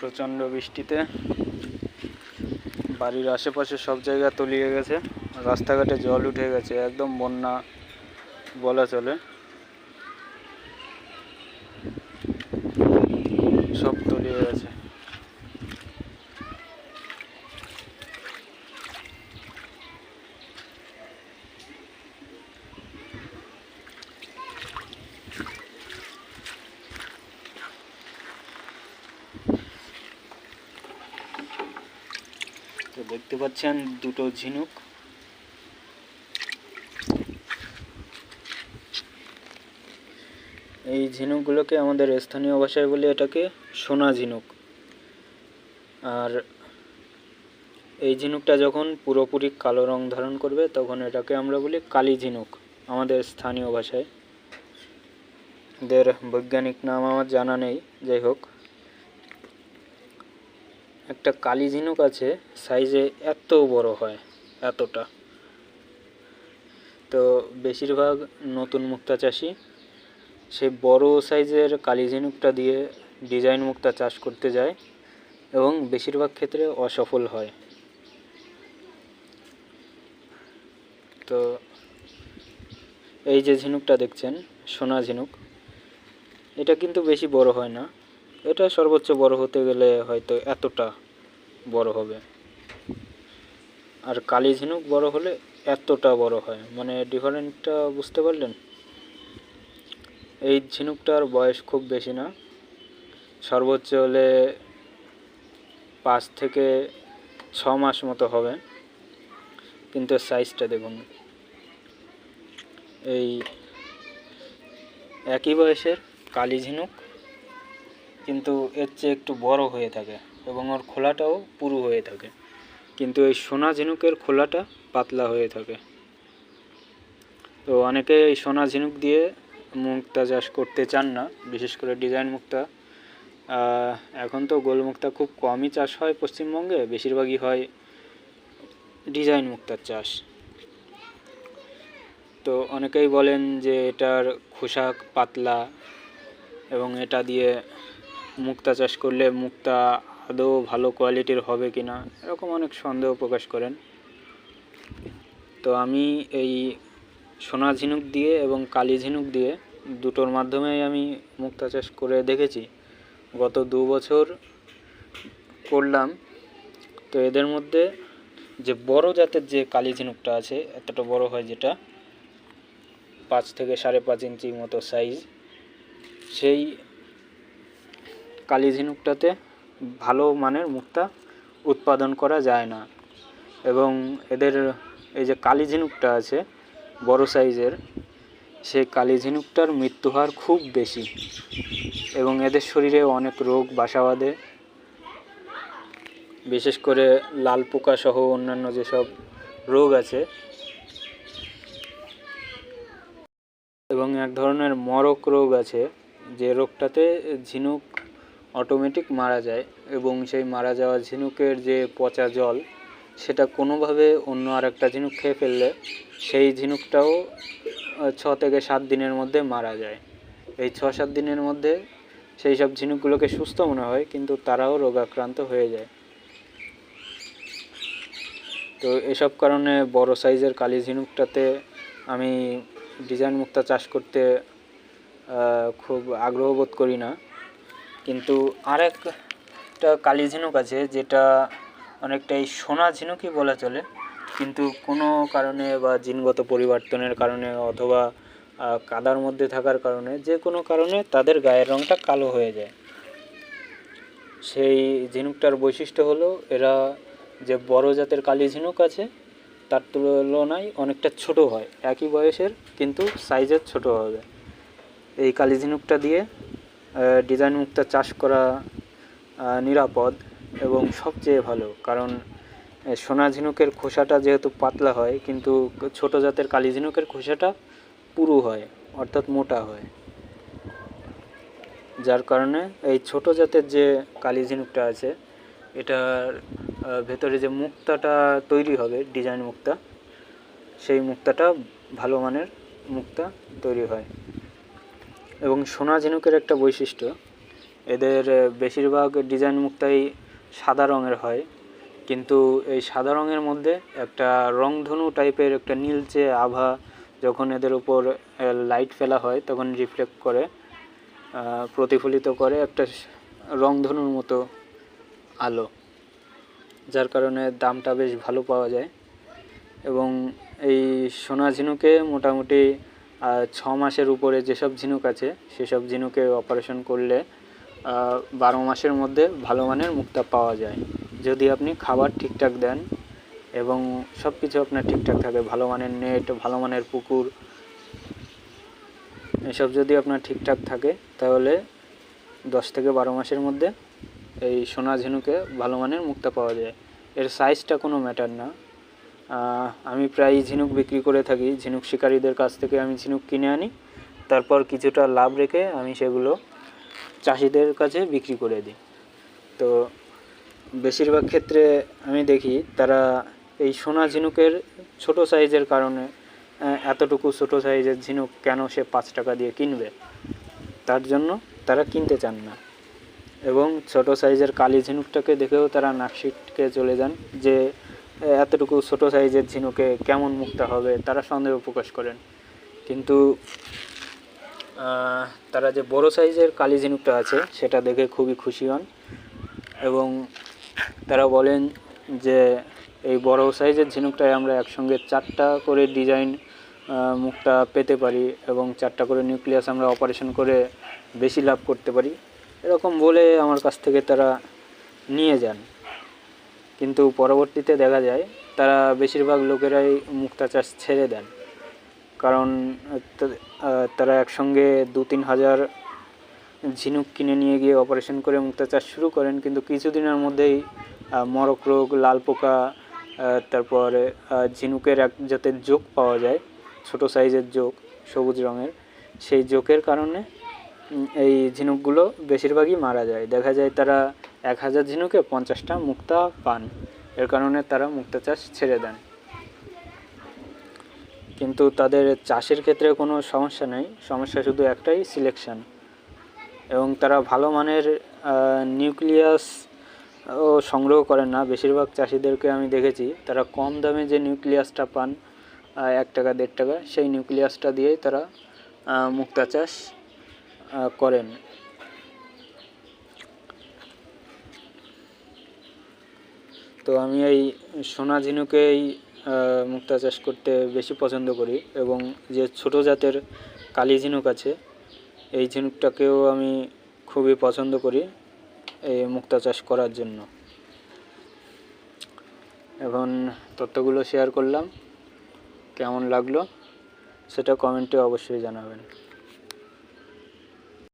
প্রচণ্ড বৃষ্টিতে। বাড়ির আশেপাশে সব জায়গা তলিয়ে গেছে। রাস্তাঘাটে জল উঠে গেছে, একদম বন্যা বলা চলে সব তলিয়ে গেছে তো দেখতে পাচ্ছেন দুটো ঝিনুক। এই ঝিনুকগুলোকে আমাদের স্থানীয় ভাষায় বলি এটাকে সোনা ঝিনুক। আর এই ঝিনুকটা যখন পুরোপুরি কালো রং ধারণ করবে, তখন এটাকে আমরা বলি কালি ঝিনুক আমাদের স্থানীয় ভাষায়। এদের বৈজ্ঞানিক নাম আমার জানা নেই, যাই হোক। একটা কালি ঝিনুক আছে সাইজে এত বড় হয়, এতটা। তো বেশিরভাগ নতুন মুক্তা চাষি সেই বড় সাইজের কালি ঝিনুকটা দিয়ে ডিজাইন মুক্তা চাষ করতে যায় এবং বেশিরভাগ ক্ষেত্রে অসফল হয়। তো এই যে ঝিনুকটা দেখছেন, সোনা ঝিনুক, এটা কিন্তু বেশি বড় হয় না। এটা সর্বোচ্চ বড় হতে গেলে হয়তো এতটা বড় হবে। আর কালি ঝিনুক বড় হলে এতটা বড় হয়। মানে ডিফারেন্টটা বুঝতে পারলেন? এই ঝিনুকটার বয়স খুব বেশি না। সর্বোচ্চ হলে পাঁচ থেকে ছ মাস মতো হবে। কিন্তু সাইজটা দেখুন। এই একই বয়সের কালি ঝিনুক কিন্তু এর চেয়ে একটু বড় হয়ে থাকে এবং ওর খোলাটাও পুরু হয়ে থাকে। কিন্তু এই সোনা ঝিনুকের খোলাটা পাতলা হয়ে থাকে। তো অনেকে এই সোনা ঝিনুক দিয়ে মুক্তা চাষ করতে চান না, বিশেষ করে ডিজাইন মুক্তা। এখন তো গোল মুক্তা খুব কমই চাষ হয় পশ্চিমবঙ্গে, বেশিরভাগই হয় ডিজাইন মুক্তার চাষ। তো অনেকেই বলেন যে এটার খোসা পাতলা এবং এটা দিয়ে মুক্তা চাষ করলে মুক্তা আদৌ ভালো কোয়ালিটির হবে কি না এরকম অনেক সন্দেহ প্রকাশ করেন। তো আমি এই সোনা ঝিনুক দিয়ে এবং কালি ঝিনুক দিয়ে দুটোর মাধ্যমেই আমি মুক্তা চাষ করে দেখেছি। গত দু বছর করলাম। তো এদের মধ্যে যে বড় জাতের যে কালি ঝিনুকটা আছে, এতটা বড় হয় যেটা, পাঁচ থেকে সাড়ে পাঁচ ইঞ্চি মতো সাইজ সেই কালি ঝিনুকটাতে ভালো মানের মুক্তা উৎপাদন করা যায় না। এবং এদের এই যে কালি ঝিনুকটা আছে, বড় সাইজের, সেই কালি ঝিনুকটার মৃত্যু হার খুব বেশি। এবং এদের শরীরে অনেক রোগ বাসা বাঁধে বিশেষ করে লাল পোকা সহ অন্যান্য যেসব রোগ আছে। এবং এক ধরনের মরক রোগ আছে, যে রোগটাতে ঝিনুক অটোমেটিক মারা যায় এবং সেই মারা যাওয়া ঝিনুকের যে পচা জল, সেটা কোনোভাবে অন্য আরেকটা ঝিনুক খেয়ে ফেললে সেই ঝিনুকটাও ছ থেকে সাত দিনের মধ্যে মারা যায়। এই ছ সাত দিনের মধ্যে সেই সব ঝিনুকগুলোকে সুস্থ মনে হয়, কিন্তু তারাও রোগাক্রান্ত হয়ে যায়। তো এসব কারণে বড় সাইজের কালি ঝিনুকটাতে আমি ডিজাইন মুক্তা চাষ করতে খুব আগ্রহ বোধ করি না। কিন্তু আরেকটা কালি ঝিনুক আছে, যেটা অনেকটাই সোনা ঝিনুকই বলা চলে। কিন্তু কোনো কারণে বা জিনগত পরিবর্তনের কারণে অথবা কাদার মধ্যে থাকার কারণে যে কোনো কারণে তাদের গায়ের রঙটা কালো হয়ে যায়। সেই ঝিনুকটার বৈশিষ্ট্য হলো, এরা যে বড় জাতের কালি ঝিনুক আছে, তার তুলনায় অনেকটা ছোট হয়। একই বয়সের, কিন্তু সাইজের ছোট হবে এই কালি ঝিনুকটা দিয়ে ডিজাইন মুক্তা চাষ করা নিরাপদ এবং সবচেয়ে ভালো। কারণ সোনা ঝিনুকের খোসাটা যেহেতু পাতলা হয়, কিন্তু ছোট জাতের কালি ঝিনুকের খোসাটা পুরু হয়, অর্থাৎ মোটা হয়। যার কারণে এই ছোট জাতের যে কালি ঝিনুকটা আছে, এটার ভেতরে যে মুক্তাটা তৈরি হবে, ডিজাইন মুক্তা, সেই মুক্তাটা ভালো মানের মুক্তা তৈরি হয়। এবং সোনা ঝিনুকের একটা বৈশিষ্ট্য, এদের বেশিরভাগ ডিজাইন মুক্তাই সাদা রঙের হয়, কিন্তু এই সাদা রঙের মধ্যে একটা রংধনু টাইপের একটা নীলচে আভা যখন এদের উপর লাইট ফেলা হয়, তখন রিফ্লেক্ট করে প্রতিফলিত করে একটা রংধনুর মতো আলো, যার কারণে দামটা বেশ ভালো পাওয়া যায়। এবং এই সোনা ঝিনুকে মোটামুটি ছ মাসের উপরে যেসব ঝিনুক আছে, সেসব ঝিনুকে অপারেশন করলে বারো মাসের মধ্যে ভালো মানের মুক্তা পাওয়া যায়। যদি আপনি খাবার ঠিকঠাক দেন এবং সব কিছু আপনার ঠিকঠাক থাকে, ভালো মানের নেট, ভালো মানের পুকুর, এসব যদি আপনার ঠিকঠাক থাকে, তাহলে দশ থেকে বারো মাসের মধ্যে এই সোনা ঝিনুকে ভালো মানের মুক্তা পাওয়া যায়। এর সাইজটা কোনো ম্যাটার না। আমি প্রায় ঝিনুক বিক্রি করে থাকি। ঝিনুক শিকারীদের কাছ থেকে আমি ঝিনুক কিনে আনি। তারপর কিছুটা লাভ রেখে আমি সেগুলো চাষিদের কাছে বিক্রি করে দিই। তো বেশিরভাগ ক্ষেত্রে আমি দেখি, তারা এই সোনা ঝিনুকের ছোট সাইজের কারণে এতটুকু ছোট সাইজের ঝিনুক কেন সে পাঁচ টাকা দিয়ে কিনবে? তার জন্য তারা কিনতে চান না। এবং ছোট সাইজের কালি ঝিনুকটাকে দেখেও তারা নাকশিটকে চলে যান যে এতটুকু ছোট সাইজের ঝিনুকে কেমন মুক্তা হবে তারা সন্দেহ প্রকাশ করেন। কিন্তু তারা যে বড় সাইজের কালি ঝিনুকটা আছে, সেটা দেখে খুবই খুশি হন এবং তারা বলেন যে, এই বড় সাইজের ঝিনুকটায় আমরা একসঙ্গে চারটা করে ডিজাইন মুখটা পেতে পারি এবং চারটা করে নিউক্লিয়াস আমরা অপারেশন করে বেশি লাভ করতে পারি। এরকম বলে আমার কাছ থেকে তারা নিয়ে যান। কিন্তু পরবর্তীতে দেখা যায় তারা বেশিরভাগ লোকেরাই মুক্তা চাষ ছেড়ে দেন। কারণ তারা একসঙ্গে দু তিন হাজার ঝিনুক কিনে নিয়ে গিয়ে অপারেশন করে মুক্তা চাষ শুরু করেন, কিন্তু কিছুদিনের মধ্যেই মরক রোগ, লাল পোকা তারপরে ঝিনুকের এক জাতের জোক পাওয়া যায়, ছোট সাইজের জোক সবুজ রঙের। সেই জোকের কারণে এই ঝিনুকগুলো বেশিরভাগই মারা যায়। দেখা যায় তারা এক হাজার ঝিনুকে পঞ্চাশটা মুক্তা পান। এর কারণে তারা মুক্তা চাষ ছেড়ে দেন। কিন্তু তাদের চাষের ক্ষেত্রে কোনো সমস্যা নেই। সমস্যা শুধু একটাই সিলেকশন এবং তারা ভালো মানের নিউক্লিয়াস ও সংগ্রহ করেন না। বেশিরভাগ চাষিদেরকে আমি দেখেছি, তারা কম দামে যে নিউক্লিয়াসটা পান এক টাকা, দেড় টাকা, সেই নিউক্লিয়াসটা দিয়েই তারা মুক্তা চাষ করেন। তো আমি এই সোনা ঝিনুকেই মুক্তা চাষ করতে বেশি পছন্দ করি এবং যে ছোট জাতের কালি ঝিনুক আছে, এই ঝিনুকটাকেও আমি খুবই পছন্দ করি এই মুক্তা চাষ করার জন্য। এখন তথ্যগুলো শেয়ার করলাম, কেমন লাগল সেটা কমেন্টে অবশ্যই জানাবেন।